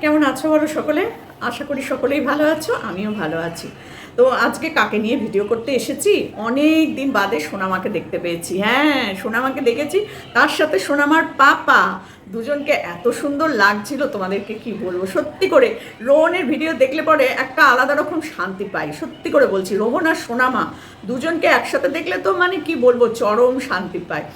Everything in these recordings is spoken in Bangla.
কেমন আছো বলো সকলে? আশা করি সকলেই ভালো আছো আমিও ভালো আছি। তো আজকে কাকে নিয়ে ভিডিও করতে এসেছি? অনেক দিন বাদে সোনামাকে দেখতে পেয়েছি। হ্যাঁ সোনামাকে দেখেছি। তার সাথে সোনামার পাপা। দুজনকে এত সুন্দর লাগছিল। তোমাদেরকে কি বলব? সত্যি করে, রোহনের ভিডিও দেখলে পরে একটা আলাদা রকম শান্তি পাই। সত্যি করে বলছি, রোহন আর সোনামা দুজনকে একসাথে দেখলে তো মানে কি বলব, চরম শান্তি পায়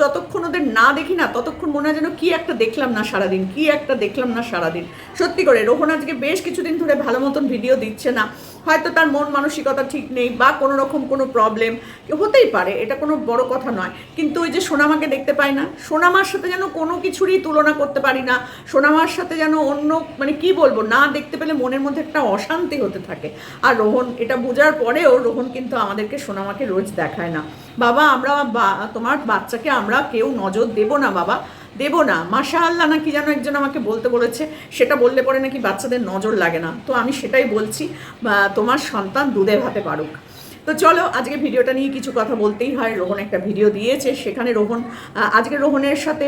যতক্ষণ ওদের না দেখি না, ততক্ষণ মনে হয় যেন কী একটা দেখলাম না সারাদিন, কি একটা দেখলাম না সারাদিন। সত্যি করে, রোহন আজকে বেশ কিছুদিন ধরে ভালো মতন ভিডিও দিচ্ছে না। হয়তো তার মন মানসিকতা ঠিক নেই বা কোনো রকম কোনো প্রবলেম হতেই পারে, এটা কোনো বড় কথা নয়। কিন্তু ওই যে সোনামাকে দেখতে পাই না, সোনামার সাথে যেন কোনো কিছুরই তুলনা করতে পারি না, সোনামার সাথে যেন অন্য মানে কি বলব, না দেখতে পেলে মনের মধ্যে একটা অশান্তি হতে থাকে। আর রোহন, এটা বোঝার পরেও রোহন কিন্তু আমাদেরকে সোনামাকে রোজ দেখায় না। বাবা, আমরা বা- তোমার বাচ্চাকে আমরা কেউ নজর দেব না, বাবা। দেব না। মাসা আল্লাহ নাকি যেন একজন আমাকে বলতে বলেছে, সেটা বললে পরে নাকি বাচ্চাদের নজর লাগে না। তো আমি সেটাই বলছি তোমার সন্তান দুধে ভাতে পারুক। তো চলো, আজকে ভিডিওটা নিয়ে কিছু কথা বলতেই হয়। রোহন একটা ভিডিও দিয়েছে, সেখানে রোহন আজকে রোহনের সাথে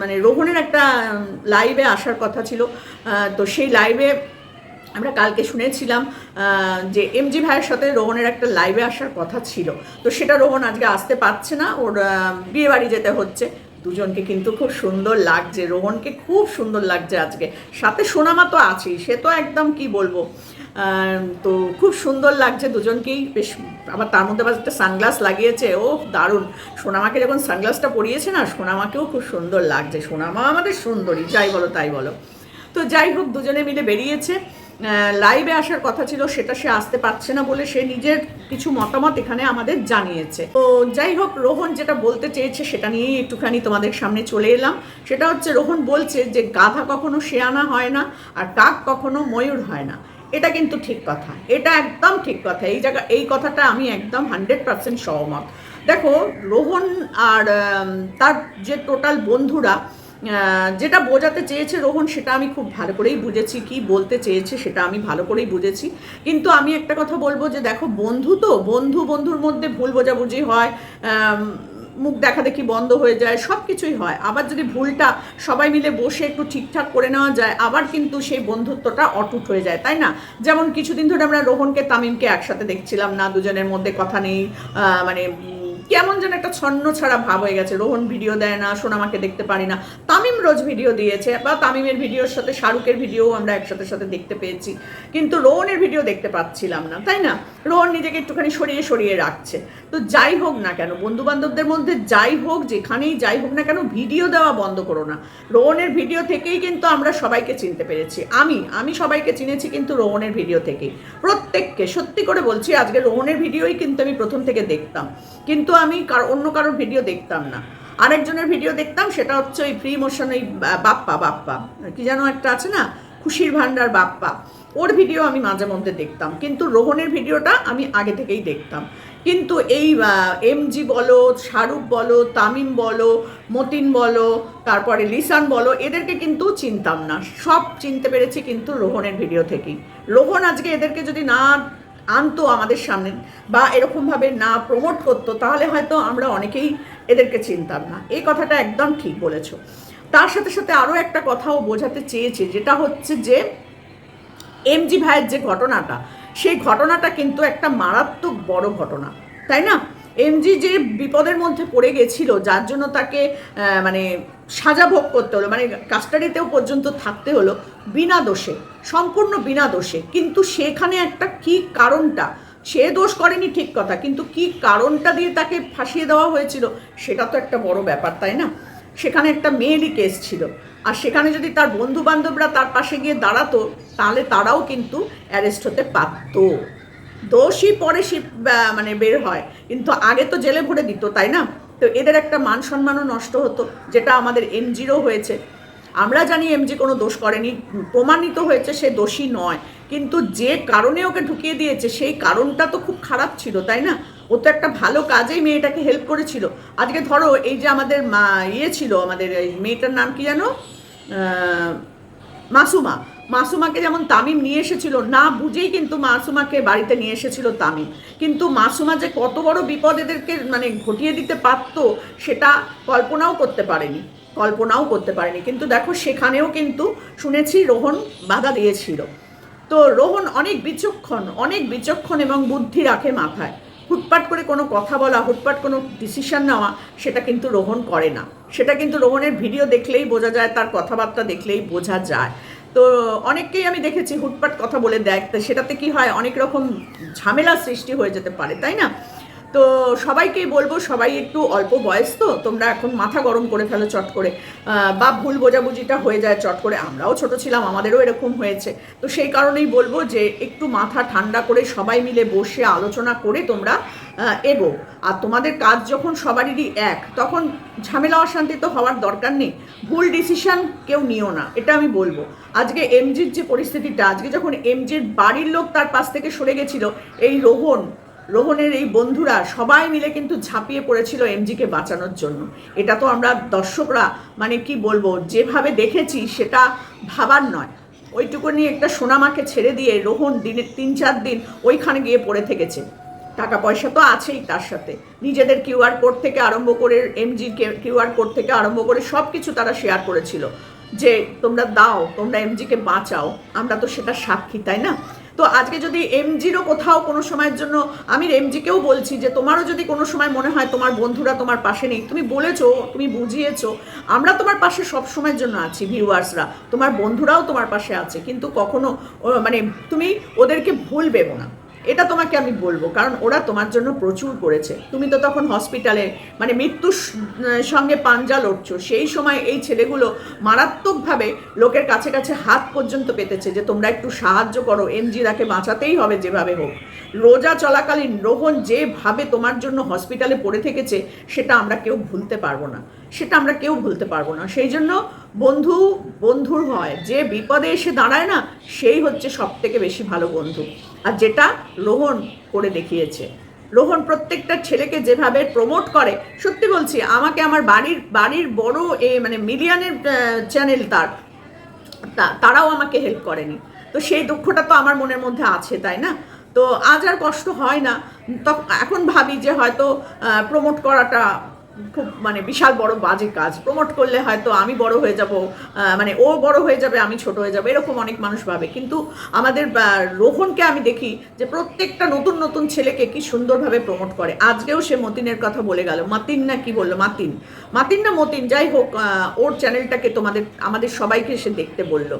মানে রোহনের একটা লাইভে আসার কথা ছিল। তো সেই লাইভে আমরা কালকে শুনেছিলাম যে এমজি ভাইয়ের সাথে রোহনের একটা লাইভে আসার কথা ছিল। তো সেটা রোহন আজকে আসতে পারছে না। ওর বিয়ে বাড়ি যেতে হচ্ছে। দুজনকে কিন্তু খুব সুন্দর লাগছে, রোহনকে খুব সুন্দর লাগছে আজকে। সাথে সোনামা তো আছেই, সে তো একদম কি বলব? তো খুব সুন্দর লাগছে দুজনকেই, বেশ আবার তার মধ্যে আবার একটা সানগ্লাস লাগিয়েছে, ও দারুণ। সোনামাকে যখন সানগ্লাসটা পরিয়েছে না, সোনামাকেও খুব সুন্দর লাগছে সোনামা আমাদের সুন্দরী, যাই বলো তাই বলো। তো যাই হোক, দুজনে মিলে বেরিয়েছে। লাইভে আসার কথা ছিল, সেটা সে আসতে পারছে না বলে সে নিজের কিছু মতামত এখানে আমাদের জানিয়েছে। তো যাই হোক, রোহন যেটা বলতে চেয়েছে সেটা নিয়েই একটুখানি তোমাদের সামনে চলে এলাম। সেটা হচ্ছে, রোহন বলছে যে গাধা কখনো শেয়ানা হয় না আর কাক কখনো ময়ূর হয় না। এটা কিন্তু ঠিক কথা। এটা একদম ঠিক কথা। এই জায়গা এই কথাটা আমি একদম হান্ড্রেড পার্সেন্ট সহমত। দেখো, রোহন আর তার যে টোটাল বন্ধুরা যেটা বোঝাতে চেয়েছে রোহন, সেটা আমি খুব ভালো করেই বুঝেছি, কি বলতে চেয়েছে সেটা আমি ভালো করেই বুঝেছি। কিন্তু আমি একটা কথা বলব যে, দেখো, বন্ধু তো, বন্ধু বন্ধুর মধ্যে ভুল বোঝাবুঝি হয় মুখ দেখা দেখি বন্ধ হয়ে যায় সব কিছুই হয়। আবার যদি ভুলটা সবাই মিলে বসে একটু ঠিকঠাক করে নেওয়া যায়, আবার কিন্তু সেই বন্ধুত্বটা অটুট হয়ে যায়, তাই না? যেমন কিছুদিন ধরে আমরা রোহনকে, তামিমকে একসাথে দেখছিলাম না, দুজনের মধ্যে কথা নেই মানে কেমন যেন একটা ছন্ন ছাড়া ভাব হয়ে গেছে। রোহন ভিডিও দেয় না, সোনামাকে দেখতে পারি না। তামিম রোজ ভিডিও দিয়েছে বা তামিমের ভিডিওর সাথে শাহরুখের ভিডিও আমরা একসাথে সাথে দেখতে পেয়েছি। কিন্তু রোহনের ভিডিও দেখতে পাচ্ছিলাম না, তাই না? রোহন নিজেকে একটুখানি সরিয়ে সরিয়ে রাখছে। তো যাই হোক না কেন বন্ধু বান্ধবদের মধ্যে যাই হোক, যেখানেই যাই হোক না কেন ভিডিও দেওয়া বন্ধ করো না। রোহনের ভিডিও থেকেই কিন্তু আমরা সবাইকে চিনতে পেরেছি। আমি আমি সবাইকে চিনেছি কিন্তু রোহনের ভিডিও থেকেই। প্রত্যেককে, সত্যি করে বলছি, আজকে রোহনের ভিডিওই কিন্তু আমি প্রথম থেকে দেখতাম। কিন্তু আমি অন্য কারোর ভিডিও দেখতাম না। আরেকজনের ভিডিও দেখতাম, সেটা হচ্ছে ওই ফ্রি মোশন ওই বাপ্পা বাপ্পা। কি যেন একটা আছে না? খুশির ভান্ডার বাপ্পা। ওর ভিডিও আমি মাঝে মধ্যে দেখতাম। কিন্তু রোহনের ভিডিওটা আমি আগে থেকেই দেখতাম। কিন্তু এই এমজি বলো, শাহরুখ বলো, তামিম বলো, মতিন বলো, তারপরে লিসান বলো, এদেরকে কিন্তু চিনতাম না। সব চিনতে পেরেছি কিন্তু রোহনের ভিডিও থেকেই। রোহন আজকে এদেরকে যদি না আনতো আমাদের সামনে বা এরকমভাবে না প্রমোট করতো, তাহলে হয়তো আমরা অনেকেই এদেরকে চিনতাম না। এই কথাটা একদম ঠিক বলেছ। তার সাথে সাথে আরও একটা কথাও বোঝাতে চেয়েছে, যেটা হচ্ছে যে এম জি ভাইয়ের যে ঘটনাটা, সেই ঘটনাটা কিন্তু একটা মারাত্মক বড় ঘটনা, তাই না? এমজি যে বিপদের মধ্যে পড়ে গেছিল, যার জন্য তাকে মানে সাজা ভোগ করতে হলো মানে কাস্টাডিতেও পর্যন্ত থাকতে হলো বিনা দোষে, সম্পূর্ণ বিনা দোষে। কিন্তু সেখানে একটা কি কারণটা? সে দোষ করেনি ঠিক কথা, কিন্তু কি কারণটা দিয়ে তাকে ফাঁসিয়ে দেওয়া হয়েছিল, সেটা তো একটা বড় ব্যাপার, তাই না? সেখানে একটা মেয়েলি কেস ছিল। আর সেখানে যদি তার বন্ধু বান্ধবরা তার পাশে গিয়ে দাঁড়াতো, তাহলে তারাও কিন্তু অ্যারেস্ট হতে পারতো। দোষই পরে মানে বের হয়। কিন্তু আগে তো জেলে ভরে দিত, তাই না? তো এদের একটা মান সম্মানও নষ্ট হতো, যেটা আমাদের এমজিরও হয়েছে। আমরা জানি এমজি কোনো দোষ করেনি, প্রমাণিত হয়েছে সে দোষী নয়। কিন্তু যে কারণে ওকে ঢুকিয়ে দিয়েছে, সেই কারণটা তো খুব খারাপ ছিল, তাই না? ও তো একটা ভালো কাজেই মেয়েটাকে হেল্প করেছিল। আজকে ধরো, এই যে আমাদের মা ইয়ে ছিল, আমাদের এই মেয়েটার নাম কি জানো মাসুমা। মাসুমাকে যেমন তামিম নিয়ে এসেছিল, না বুঝেই কিন্তু মাসুমাকে বাড়িতে নিয়ে এসেছিল তামিম। কিন্তু মাসুমা যে কত বড় বিপদ এদেরকে মানে ঘটিয়ে দিতে পারতো, সেটা কল্পনাও করতে পারেনি, কল্পনাও করতে পারেনি। কিন্তু দেখো, সেখানেও কিন্তু শুনেছি রোহন বাধা দিয়েছিল। তো রোহন অনেক বিচক্ষণ অনেক বিচক্ষণ এবং বুদ্ধি রাখে মাথায়। হুটপাট করে কোনো কথা বলা, হুটপাট কোনো ডিসিশন নেওয়া, সেটা কিন্তু রোহন করে না। সেটা কিন্তু রোহনের ভিডিও দেখলেই বোঝা যায়, তার কথাবার্তা দেখলেই বোঝা যায়। তো অনেককেই আমি দেখেছি হুটপাট কথা বলে দেয় সেটাতে কি হয়? অনেক রকম ঝামেলা সৃষ্টি হয়ে যেতে পারে, তাই না? তো সবাইকেই বলব, সবাই একটু অল্প বয়স তো, তোমরা এখন মাথা গরম করে ফেলো চট করে। বা ভুল বোঝাবুঝিটা হয়ে যায় চট করে। আমরাও ছোট ছিলাম, আমাদেরও এরকম হয়েছে। তো সেই কারণেই বলব যে, একটু মাথা ঠান্ডা করে সবাই মিলে বসে আলোচনা করে তোমরা এগো। আর তোমাদের কাজ যখন সবারই এক, তখন ঝামেলা অশান্তি তো হওয়ার দরকার নেই। ভুল ডিসিশন কেউ নিও না, এটা আমি বলব। আজকে এমজির যে পরিস্থিতিটা, আজকে যখন এমজির বাড়ির লোক তার পাশ থেকে সরে গেছিল, এই রোহন রোহনের এই বন্ধুরা সবাই মিলে কিন্তু ঝাঁপিয়ে পড়েছিল এমজিকে বাঁচানোর জন্য। এটা তো আমরা দর্শকরা মানে কি বলব, যেভাবে দেখেছি সেটা ভাবার নয়। ওইটুকুনি একটা সোনামাকে ছেড়ে দিয়ে রোহন দিনের তিন চার দিন ওইখানে গিয়ে পড়ে থেকেছে। টাকা পয়সা তো আছেই তার সাথে। নিজেদের কিউআর কোড থেকে আরম্ভ করে এমজি কিউআর কোড থেকে আরম্ভ করে সব কিছু তারা শেয়ার করেছিল। যে তোমরা দাও, তোমরা এমজিকে বাঁচাও, আমরা তো সেটা সাক্ষী, তাই না? তো আজকে যদি এমজিরও কোথাও কোনো সময়ের জন্য আমি এমজিকেও বলছি যে তোমারও যদি কোনো সময় মনে হয় তোমার বন্ধুরা তোমার পাশে নেই, তুমি বলেছ, তুমি বুঝিয়েছো, আমরা তোমার পাশে সব সময়ের জন্য আছি ভিউয়ার্সরা তোমার বন্ধুরাও তোমার পাশে আছে, কিন্তু কখনো মানে তুমি ওদেরকে ভুল না। এটা তোমাকে আমি বলব, কারণ ওরা তোমার জন্য প্রচুর করেছে। তুমি তো তখন হসপিটালে মানে মৃত্যুর সঙ্গে পাঞ্জা লড়ছো। সেই সময় এই ছেলেগুলো মারাত্মকভাবে লোকের কাছে কাছে হাত পর্যন্ত পেতেছে যে তোমরা একটু সাহায্য করো এমজিরাকে বাঁচাতেই হবে যেভাবে হোক। রোজা চলাকালীন রোহন যেভাবে তোমার জন্য হসপিটালে পড়ে থেকেছে, সেটা আমরা কেউ ভুলতে পারব না। সেটা আমরা কেউ ভুলতে পারব না। সেই জন্য বন্ধু, বন্ধুর হয়, যে বিপদে এসে দাঁড়ায় না, সেই হচ্ছে সব থেকে বেশি ভালো বন্ধু। আর যেটা রোহন করে দেখিয়েছে। রোহন প্রত্যেকটা ছেলেকে যেভাবে প্রমোট করে, সত্যি বলছি, আমাকে আমার বাড়ির বাড়ির বড় এ মানে মিলিয়নের চ্যানেল তার তারাও আমাকে হেল্প করেনি। তো সেই দুঃখটা তো আমার মনের মধ্যে আছে, তাই না? তো আজ আর কষ্ট হয় না। তখন এখন ভাবি যে হয়তো প্রমোট করাটা খুব মানে বিশাল বড় বাজে কাজ। প্রমোট করলে হয়তো আমি বড় হয়ে যাব মানে ও বড় হয়ে যাবে, আমি ছোট হয়ে যাবে, এরকম অনেক মানুষ ভাবে। কিন্তু আমাদের রোহনকে আমি দেখি যে প্রত্যেকটা নতুন নতুন ছেলেকে কি সুন্দরভাবে প্রমোট করে। আজকেও সে মতিনের কথা বলে গেল। মাতিন না কি বলল? মাতিন। মাতিন না মতিন? যাই হোক ওর চ্যানেলটাকে তোমাদের, আমাদের সবাইকে সে দেখতে বলল।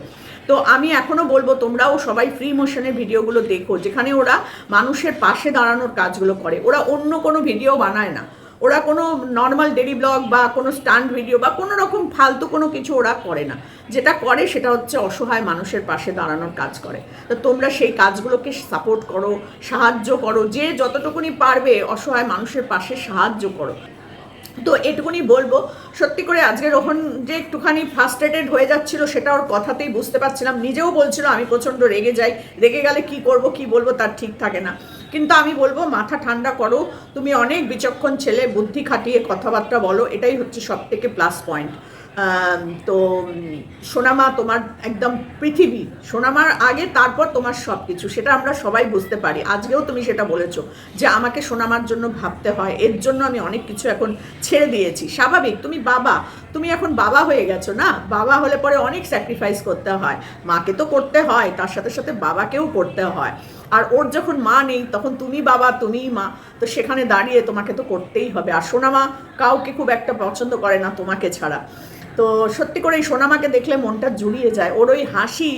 তো আমি এখনও বলব, তোমরাও সবাই ফ্রি মোশনের ভিডিওগুলো দেখো, যেখানে ওরা মানুষের পাশে দাঁড়ানোর কাজগুলো করে। ওরা অন্য কোনো ভিডিও বানায় না। ওরা কোনো নর্মাল ডেলি ব্লগ বা কোনো স্টান্ট ভিডিও বা কোনো রকম ফালতু কোনো কিছু ওরা করে না। যেটা করে সেটা হচ্ছে অসহায় মানুষের পাশে দাঁড়ানোর কাজ করে। তো তোমরা সেই কাজগুলোকে সাপোর্ট করো, সাহায্য করো, যে যতটুকুনি পারবে অসহায় মানুষের পাশে সাহায্য করো। তো এটুকুনি বলব, সত্যি করে আজকে রোহন যে একটুখানি ফার্স্ট্রেটেড হয়ে যাচ্ছিল সেটা ওর কথাতেই বুঝতে পারছিলাম। নিজেও বলছিল, আমি প্রচণ্ড রেগে যাই, রেগে গেলে কি করব, কি বলব, তার ঠিক থাকে না। কিন্তু আমি বলব, মাথা ঠান্ডা করো। তুমি অনেক বিচক্ষণ ছেলে, বুদ্ধি খাটিয়ে কথাবার্তা বলো, এটাই হচ্ছে সব থেকে প্লাস পয়েন্ট তো, সোনামা তোমার একদম পৃথিবী। সোনামার আগে, তারপর তোমার সব কিছু সেটা আমরা সবাই বুঝতে পারি। আজকেও তুমি সেটা বলেছ যে আমাকে সোনামার জন্য ভাবতে হয়। এর জন্য আমি অনেক কিছু এখন ছেড়ে দিয়েছি। স্বাভাবিক, তুমি বাবা। তুমি এখন বাবা হয়ে গেছো না? বাবা হলে পরে অনেক স্যাক্রিফাইস করতে হয়। মাকে তো করতে হয়, তার সাথে সাথে বাবাকেও করতে হয়। আর ওর যখন মা নেই, তখন তুমি বাবা, তুমিই মা। তো সেখানে দাঁড়িয়ে তোমাকে তো করতেই হবে। আর সোনামা কাউকে খুব একটা পছন্দ করে না তোমাকে ছাড়া। তো সত্যি করে এই সোনামাকে দেখলে মনটা জুড়িয়ে যায়। ওর ওই হাসি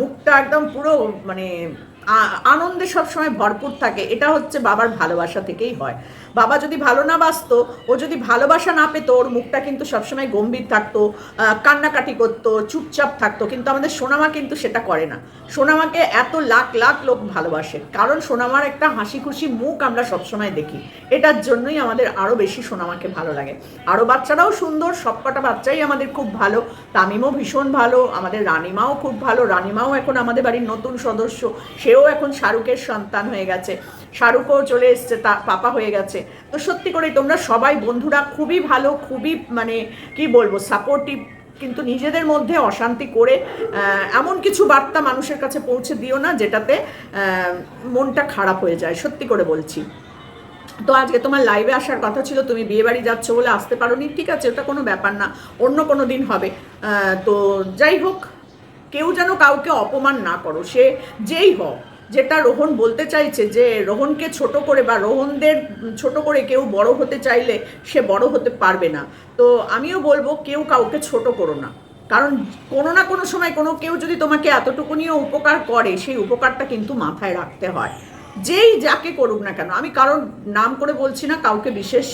মুখটা একদম পুরো মানে আনন্দে সবসময় ভরপুর থাকে। এটা হচ্ছে বাবার ভালোবাসা থেকেই হয়। বাবা যদি ভালো না বাসতো, ও যদি ভালোবাসা না পেতো, ওর মুখটা কিন্তু সবসময় গম্ভীর থাকতো কান্নাকাটি করতো, চুপচাপ থাকতো, কিন্তু আমাদের সোনামা কিন্তু সেটা করে না। সোনামাকে এত লাখ লাখ লোক ভালোবাসে। কারণ সোনামার একটা হাসি খুশি মুখ আমরা সবসময় দেখি। এটার জন্যই আমাদের আরও বেশি সোনামাকে ভালো লাগে। আরও বাচ্চারাও সুন্দর, সবকটা বাচ্চাই আমাদের খুব ভালো। তামিমও ভীষণ ভালো, আমাদের রানিমাও খুব ভালো। রানিমাও এখন আমাদের বাড়ির নতুন সদস্য, সেও এখন শাহরুখের সন্তান হয়ে গেছে। শাহরুখও চলে এসছে, তা পাপা হয়ে গেছে। তো সত্যি করে তোমরা সবাই বন্ধুরা খুবই ভালো, খুবই মানে কি বলব সাপোর্টিভ কিন্তু নিজেদের মধ্যে অশান্তি করে এমন কিছু বার্তা মানুষের কাছে পৌঁছে দিও না যেটাতে মনটা খারাপ হয়ে যায়, সত্যি করে বলছি। তো আজকে তোমার লাইভে আসার কথা ছিল, তুমি বিয়ে বাড়ি যাচ্ছ বলে আসতে পারো নি ঠিক আছে, ওটা কোনো ব্যাপার না, অন্য কোনো দিন হবে। তো যাই হোক, কেউ যেন কাউকে অপমান না করো, সে যেই হোক। যেটা রোহন বলতে চাইছে যে রোহনকে ছোট করে বা রোহনদের ছোট করে কেউ বড় হতে চাইলে সে বড় হতে পারবে না। তো আমিও বলব কেউ কাউকে ছোট করো না। কারণ কোনো না কোনো সময় কোনো কেউ যদি তোমাকে এতটুকুনিও উপকার করে, সেই উপকারটা কিন্তু মাথায় রাখতে হয়। যেই যাকে করুক না কেন, আমি কারণ নাম করে বলছি না, কাউকে বিশেষ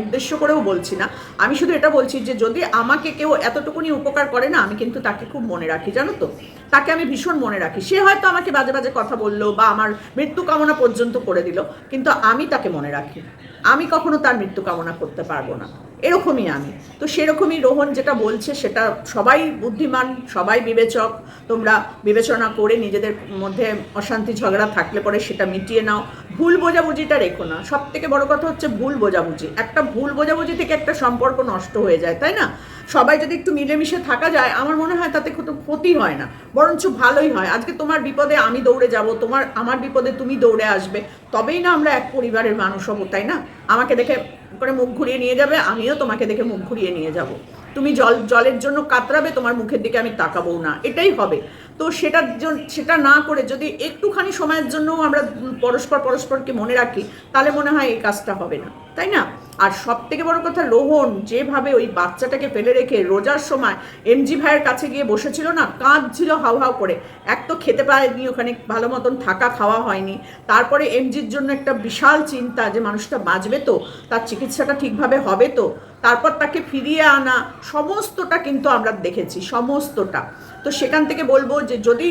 উদ্দেশ্য করেও বলছি না। আমি শুধু এটা বলছি যে যদি আমাকে কেউ এতটুকুনি উপকার করে না, আমি কিন্তু তাকে খুব মনে রাখি, জানো তো? তাকে আমি ভীষণ মনে রাখি। সে হয়তো আমাকে বাজে বাজে কথা বলল বা আমার মৃত্যু কামনা পর্যন্ত করে দিল, কিন্তু আমি তাকে মনে রাখি। আমি কখনো তার মৃত্যু কামনা করতে পারব না। এরকমই আমি। তো সেরকমই রোহন যেটা বলছে সেটা সবাই বুদ্ধিমান, সবাই বিবেচক। তোমরা বিবেচনা করে নিজেদের মধ্যে অশান্তি, ঝগড়া থাকলে পরে সেটা মিটিয়ে নাও। ভুল বোঝাবুঝিটা রেখো না। সব থেকে বড় কথা হচ্ছে ভুল বোঝাবুঝি। একটা ভুল বোঝাবুঝি থেকে একটা সম্পর্ক নষ্ট হয়ে যায়, তাই না? সবাই যদি একটু মিলেমিশে থাকা যায়, আমার মনে হয় তাতে কোনো ক্ষতি হয় না। বরঞ্চ ভালোই হয়। আজকে তোমার বিপদে আমি দৌড়ে যাব, তোমার, আমার বিপদে তুমি দৌড়ে আসবে। তবেই না আমরা এক পরিবারের মানুষ হব, তাই না? আমাকে দেখে করে মুখ ঘুরিয়ে নিয়ে যাবে, আমিও তোমাকে দেখে মুখ ঘুরিয়ে নিয়ে যাব। তুমি জল, জলের জন্য কাতরাবে, তোমার মুখের দিকে আমি তাকাবো না। এটাই হবে। তো সেটার জন্য সেটা না করে যদি একটুখানি সময়ের জন্য আমরা পরস্পর পরস্পরকে মনে রাখি, তাহলে মনে হয় এই কাজটা হবে না, তাই না? আর সব থেকে বড় কথা রোহন, যেভাবে ওই বাচ্চাটাকে ফেলে রেখে রোজার সময় এমজি ভাইয়ের কাছে গিয়ে বসেছিল না, কাঁদছিল হাউ হাউ করে। এক তো খেতে পারেনি ওখানে ভালো মতন থাকা খাওয়া হয়নি। তারপরে এমজির জন্য একটা বিশাল চিন্তা যে মানুষটা বাঁচবে তো, তার চিকিৎসাটা ঠিকভাবে হবে তো। তারপর তাকে ফিরিয়ে আনা, সমস্তটা কিন্তু আমরা দেখেছি, সমস্তটা। তো সেখান থেকে বলব যে যদি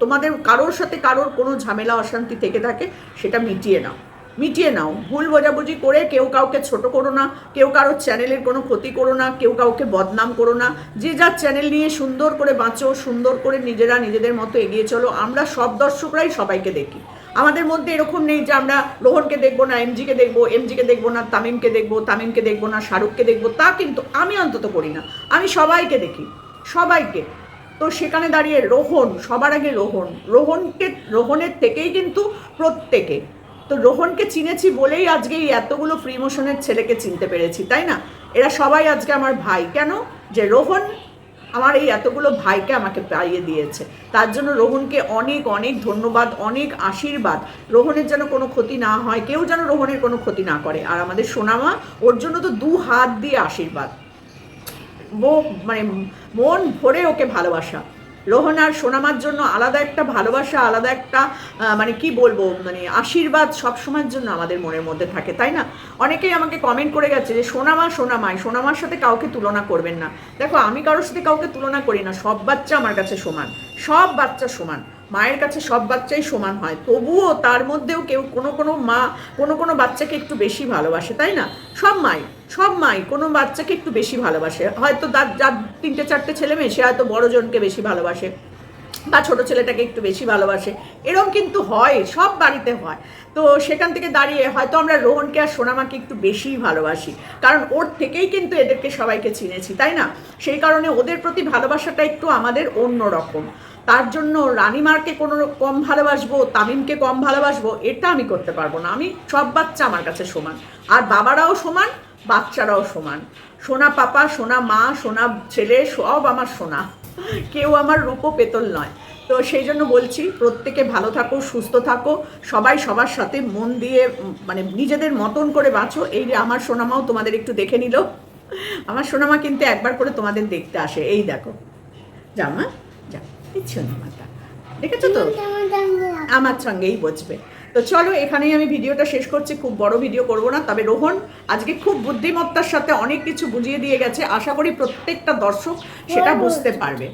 তোমাদের কারোর সাথে কারোর কোনো ঝামেলা, অশান্তি থেকে থাকে, সেটা মিটিয়ে নাও। মিটিয়ে নাও। ভুল বোঝাবুঝি করে কেউ কাউকে ছোট করো না, কেউ কারোর চ্যানেলের কোনো ক্ষতি করো না, কেউ কাউকে বদনাম করো না। যে যার চ্যানেল নিয়ে সুন্দর করে বাঁচো, সুন্দর করে নিজেরা নিজেদের মতো এগিয়ে চলো। আমরা সব দর্শকরাই সবাইকে দেখি। আমাদের মধ্যে এরকম নেই যে আমরা রোহনকে দেখব না, এমজিকে দেখব এমজিকে দেখব না, তামিমকে দেখব তামিমকে দেখব না, শাহরুখকে দেখব, তা কিন্তু আমি অন্তত করি না। আমি সবাইকে দেখি, সবাইকে। তো সেখানে দাঁড়িয়ে রোহন, সবার আগে রোহন, রোহনকে, রোহনের থেকেই কিন্তু প্রত্যেকে। তো রোহনকে চিনেছি বলেই আজকে এই এতগুলো ফ্রি মোশনের ছেলেকে চিনতে পেরেছি, তাই না? এরা সবাই আজকে আমার ভাই। কেন? যে রোহন আমার এই এতগুলো ভাইকে আমাকে পাইয়ে দিয়েছে। তার জন্য রোহনকে অনেক অনেক ধন্যবাদ, অনেক আশীর্বাদ। রোহনের যেন কোনো ক্ষতি না হয়, কেউ যেন রোহনের কোনো ক্ষতি না করে। আর আমাদের সোনামা, ওর জন্য তো দু হাত দিয়ে আশীর্বাদ। মানে মন ভরে ওকে ভালোবাসা। রোহন আর সোনামার জন্য আলাদা একটা ভালোবাসা, আলাদা একটা মানে কি বলব মানে আশীর্বাদ সবসময়ের জন্য আমাদের মনের মধ্যে থাকে, তাই না? অনেকেই আমাকে কমেন্ট করে গেছে যে, সোনামা, সোনামাই, সোনামার সাথে কাউকে তুলনা করবেন না। দেখো, আমি কারোর সাথে কাউকে তুলনা করি না, সব বাচ্চা আমার কাছে সমান, সব বাচ্চা সমান। মায়ের কাছে সব বাচ্চাই সমান হয়। তবুও তার মধ্যেও কেউ কোনো কোনো মা, কোনো কোনো বাচ্চাকে একটু বেশি ভালোবাসে, তাই না? সব মাই সব মাই কোনো বাচ্চাকে একটু বেশি ভালোবাসে। হয়তো তার, যার তিনটে, চারটে ছেলে মেয়ে, সে হয়তো বড়জনকে বেশি ভালোবাসে। বা ছোট ছেলেটাকে একটু বেশি ভালোবাসে। এরকম কিন্তু হয়, সব বাড়িতে হয়। তো সেখান থেকে দাঁড়িয়ে হয়তো আমরা রোহনকে আর সোনামাকে একটু বেশিই ভালোবাসি। কারণ ওর থেকেই কিন্তু এদেরকে সবাইকে চিনেছি, তাই না? সেই কারণে ওদের প্রতি ভালোবাসাটা একটু আমাদের অন্য রকম। তার জন্য রানিমারকে কোনো কম ভালোবাসবো, তামিমকে কম ভালোবাসবো, এটা আমি করতে পারব না। আমি সব বাচ্চা আমার কাছে সমান। আর বাবারাও সমান, বাচ্চারাও সমান। সোনা পাপা, সোনা মা, সোনা ছেলে, সব আমার সোনা। কেউ আমার রূপো পেতল নয়। তো সেই জন্য বলছি প্রত্যেকে ভালো থাকো সুস্থ থাকো। সবাই সবার সাথে মন দিয়ে মানে নিজেদের মতন করে বাঁচো। এই যে আমার সোনামাও তোমাদের একটু দেখে নিল। আমার সোনামা কিন্তু একবার করে তোমাদের দেখতে আসে। এই দেখো। জামা? যা। ইচ্ছে মাতা দেখেছ তো? আমার সঙ্গেই বসবে। তো চলো এখানেই আমি ভিডিওটা শেষ করছি। খুব বড় ভিডিও করব না তবে রোহন আজকে খুব বুদ্ধিমত্তার সাথে অনেক কিছু বুঝিয়ে দিয়ে গেছে। আশা করি প্রত্যেকটা দর্শক সেটা বুঝতে পারবে।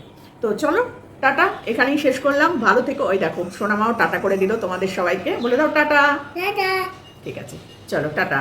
তো চলো টাটা এখানেই শেষ করলাম। ভালো থেকে। ওই দেখো সোনামাও টাটা করে দিল তোমাদের সবাইকে। বলে দাও টাটা। ঠিক আছে চলো টাটা।